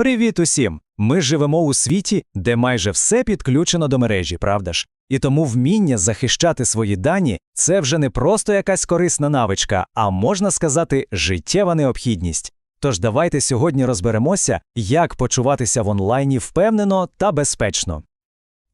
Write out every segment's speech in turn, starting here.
Привіт усім! Ми живемо у світі, де майже все підключено до мережі, правда ж? І тому вміння захищати свої дані це вже не просто якась корисна навичка, а можна сказати, життєва необхідність. Тож давайте сьогодні розберемося, як почуватися в онлайні впевнено та безпечно.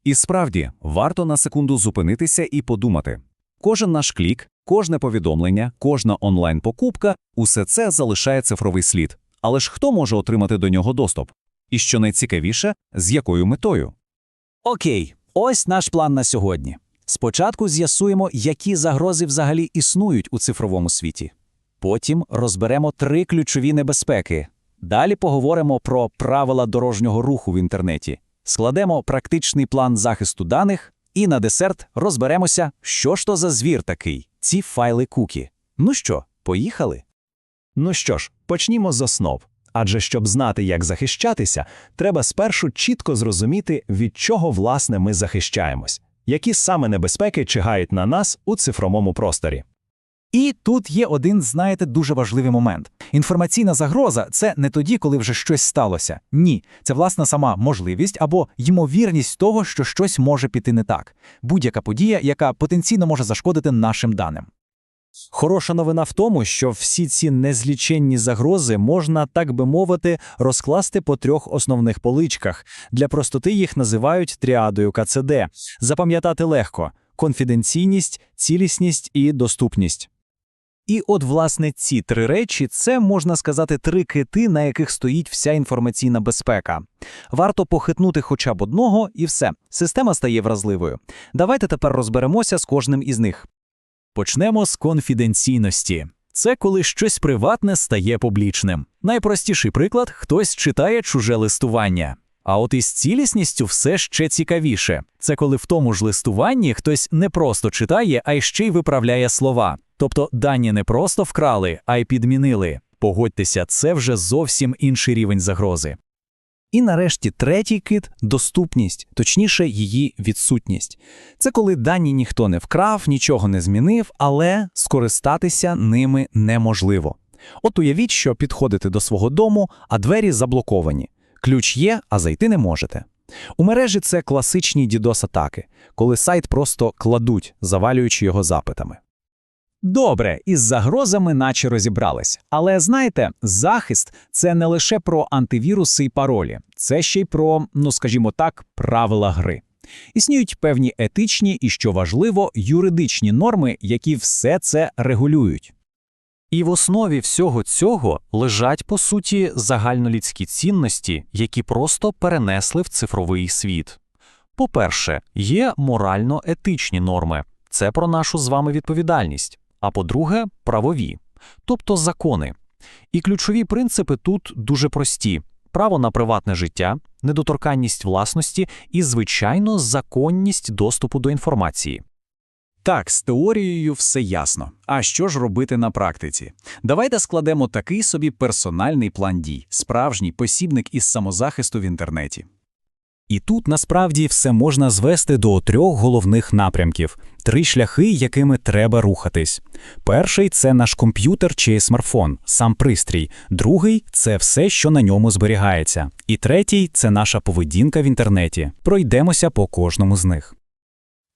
І справді, варто на секунду зупинитися і подумати. Кожен наш клік, кожне повідомлення, кожна онлайн-покупка – усе це залишає цифровий слід. Але ж хто може отримати до нього доступ? І що найцікавіше, з якою метою? Окей, ось наш план на сьогодні. Спочатку з'ясуємо, які загрози взагалі існують у цифровому світі. Потім розберемо три ключові небезпеки. Далі поговоримо про правила дорожнього руху в інтернеті, складемо практичний план захисту даних і на десерт розберемося, що ж то за звір такий, ці файли кукі. Ну що, поїхали? Ну що ж, почнімо з основ. Адже щоб знати, як захищатися, треба спершу чітко зрозуміти, від чого власне ми захищаємось, які саме небезпеки чигають на нас у цифровому просторі. І тут є один, знаєте, дуже важливий момент. Інформаційна загроза це не тоді, коли вже щось сталося. Ні, це власна сама можливість або ймовірність того, що щось може піти не так. Будь-яка подія, яка потенційно може зашкодити нашим даним. Хороша новина в тому, що всі ці незліченні загрози можна, так би мовити, розкласти по трьох основних поличках. Для простоти їх називають тріадою КЦД. Запам'ятати легко: конфіденційність, цілісність і доступність. І от, власне, ці три речі це можна сказати три кити, на яких стоїть вся інформаційна безпека. Варто похитнути хоча б одного, і все, система стає вразливою. Давайте тепер розберемося з кожним із них. Почнемо з конфіденційності. Це коли щось приватне стає публічним. Найпростіший приклад хтось читає чуже листування. А от із цілісністю все ще цікавіше. Це коли в тому ж листуванні хтось не просто читає, а й ще й виправляє слова. Тобто дані не просто вкрали, а й підмінили. Погодьтеся, це вже зовсім інший рівень загрози. І нарешті третій кит доступність, точніше, її відсутність. Це коли дані ніхто не вкрав, нічого не змінив, але скористатися ними неможливо. От уявіть, що підходите до свого дому, а двері заблоковані. Ключ є, а зайти не можете. У мережі це класичні DDoS-атаки, коли сайт просто кладуть, завалюючи його запитами. Добре, із загрозами наче розібрались. Але знаєте, захист це не лише про антивіруси і паролі, це ще й про, ну скажімо так, правила гри. Існують певні етичні і, що важливо, юридичні норми, які все це регулюють. І в основі всього цього лежать, по суті, загальнолюдські цінності, які просто перенесли в цифровий світ. По-перше, є морально-етичні норми, це про нашу з вами відповідальність. А по-друге, правові, тобто закони. І ключові принципи тут дуже прості: право на приватне життя, недоторканність власності і, звичайно, законність доступу до інформації. Так, з теорією все ясно. А що ж робити на практиці? Давайте складемо такий собі персональний план дій, справжній посібник із самозахисту в інтернеті. І тут насправді все можна звести до трьох головних напрямків, три шляхи, якими треба рухатись. Перший це наш комп'ютер чи смартфон, сам пристрій. Другий це все, що на ньому зберігається. І третій це наша поведінка в інтернеті. Пройдемося по кожному з них.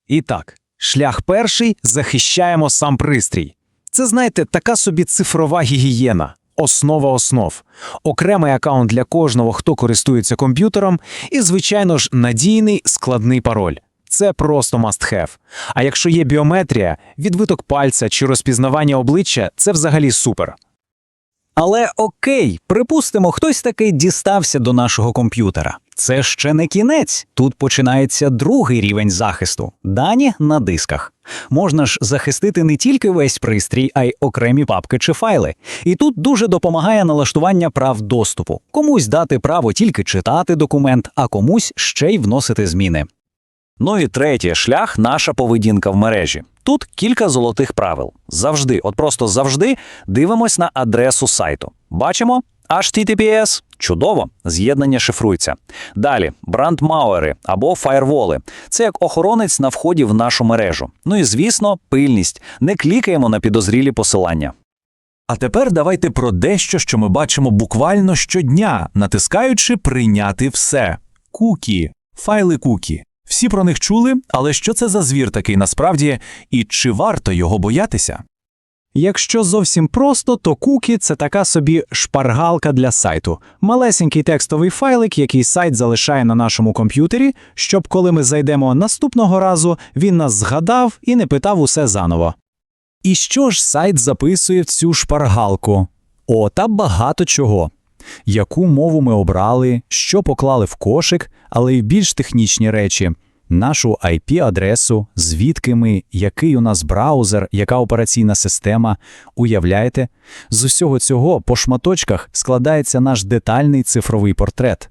І так, шлях перший захищаємо сам пристрій. Це, знаєте, така собі цифрова гігієна, основа основ, окремий аккаунт для кожного, хто користується комп'ютером, і, звичайно ж, надійний складний пароль. Це просто must have. А якщо є біометрія, відвиток пальця чи розпізнавання обличчя, це взагалі супер. Але окей, припустимо, хтось таки дістався до нашого комп'ютера. Це ще не кінець. Тут починається другий рівень захисту дані на дисках. Можна ж захистити не тільки весь пристрій, а й окремі папки чи файли. І тут дуже допомагає налаштування прав доступу. Комусь дати право тільки читати документ, а комусь ще й вносити зміни. Ну і третій шлях наша поведінка в мережі. Тут кілька золотих правил. Завжди, от просто завжди дивимось на адресу сайту. Бачимо HTTPS. Чудово, з'єднання шифрується. Далі брандмауери або фаєрволи. Це як охоронець на вході в нашу мережу. Ну і звісно, пильність. Не клікаємо на підозрілі посилання. А тепер давайте про дещо, що ми бачимо буквально щодня, натискаючи Прийняти все. Кукі, файли кукі. Всі про них чули, але що це за звір такий насправді, і чи варто його боятися? Якщо зовсім просто, то кукі це така собі шпаргалка для сайту. Малесенький текстовий файлик, який сайт залишає на нашому комп'ютері, щоб коли ми зайдемо наступного разу, він нас згадав і не питав усе заново. І що ж сайт записує в цю шпаргалку? О, та багато чого. Яку мову ми обрали, що поклали в кошик, але й більш технічні речі. Нашу IP-адресу, звідки ми, який у нас браузер, яка операційна система. Уявляєте? З усього цього по шматочках складається наш детальний цифровий портрет.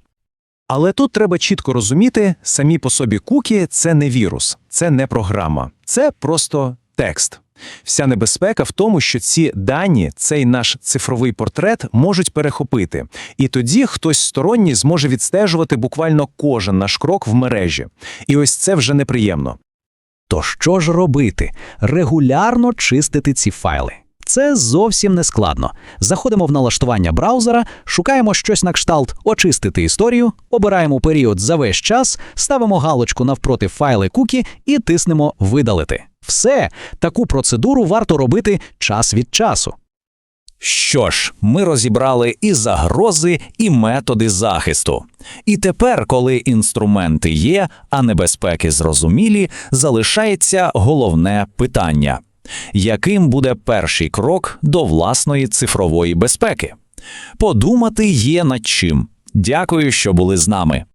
Але тут треба чітко розуміти, самі по собі кукі це не вірус, це не програма, це просто текст. Вся небезпека в тому, що ці дані, цей наш цифровий портрет, можуть перехопити, і тоді хтось сторонній зможе відстежувати буквально кожен наш крок в мережі. І ось це вже неприємно. То що ж робити? Регулярно чистити ці файли. Це зовсім не складно. Заходимо в налаштування браузера, шукаємо щось на кшталт очистити історію, обираємо період за весь час, ставимо галочку навпроти файли кукі і тиснемо видалити. Все, таку процедуру варто робити час від часу. Що ж, ми розібрали і загрози, і методи захисту. І тепер, коли інструменти є, а небезпеки зрозумілі, залишається головне питання: яким буде перший крок до власної цифрової безпеки? Подумати є над чим. Дякую, що були з нами.